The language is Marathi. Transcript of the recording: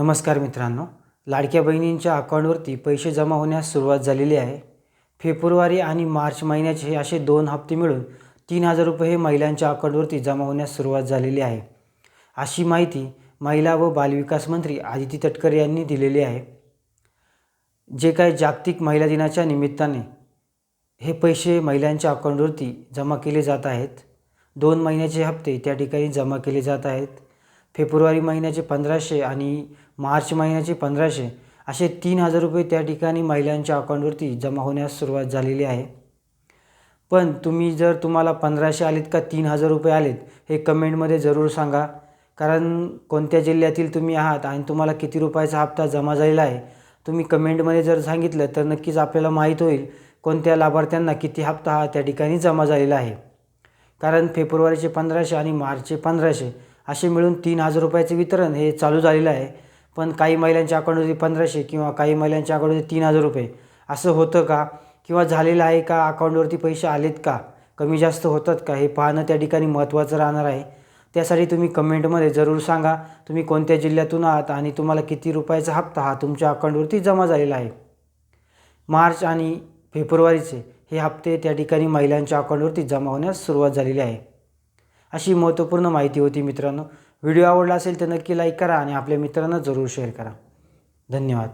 नमस्कार मित्रांनो. लाडक्या बहिणींच्या अकाउंटवरती पैसे जमा होण्यास सुरुवात झालेली आहे. फेब्रुवारी आणि मार्च महिन्याचे हे असे दोन हप्ते मिळून तीन हजार रुपये हे महिलांच्या अकाउंटवरती जमा होण्यास सुरुवात झालेली आहे. अशी माहिती महिला व बालविकास मंत्री आदिती तटकरे यांनी दिलेली आहे. जे काय जागतिक महिला दिनाच्या निमित्ताने हे पैसे महिलांच्या अकाउंटवरती जमा केले जात आहेत. दोन महिन्याचे हप्ते त्या ठिकाणी जमा केले जात आहेत. फेब्रुवारी महिन्याचे पंधराशे आणि मार्च महिन्याचे पंधराशे असे तीन हजार रुपये त्या ठिकाणी महिलांच्या अकाउंटवरती जमा होण्यास सुरुवात झालेली आहे. पण तुम्ही जर तुम्हाला पंधराशे आलेत का तीन हजार रुपये आलेत हे कमेंटमध्ये जरूर सांगा. कारण कोणत्या जिल्ह्यातील तुम्ही आहात आणि तुम्हाला किती रुपयाचा हप्ता जमा झालेला आहे तुम्ही कमेंटमध्ये जर सांगितलं तर नक्कीच आपल्याला माहीत होईल कोणत्या लाभार्थ्यांना किती हप्ता हा त्या ठिकाणी जमा झालेला आहे. कारण फेब्रुवारीचे पंधराशे आणि मार्चचे पंधराशे असे मिळून तीन हजार रुपयाचे वितरण हे चालू झालेलं आहे. पण काही महिलांच्या अकाउंटमध्ये पंधराशे किंवा काही महिलांच्या अकाउंटमध्ये तीन हजार रुपये. असं होतं का? किंवा झालेलं आहे का? अकाउंटवरती पैसे आलेत का? कमी जास्त होतात का? हे पाहणं त्या ठिकाणी महत्त्वाचं राहणार आहे. त्यासाठी तुम्ही कमेंटमध्ये जरूर सांगा. तुम्ही कोणत्या जिल्ह्यातून आहात आणि तुम्हाला किती रुपयाचा हप्ता हा तुमच्या अकाउंटवरती जमा झालेला आहे? मार्च आणि फेब्रुवारीचे हे हप्ते त्या ठिकाणी महिलांच्या अकाउंटवरती जमा होण्यास सुरुवात झालेली आहे. अशी महत्त्वपूर्ण माहिती होती मित्रांनो. व्हिडिओ आवडला असेल तर नक्की लाईक करा आणि आपल्या मित्रांना जरूर शेअर करा. धन्यवाद.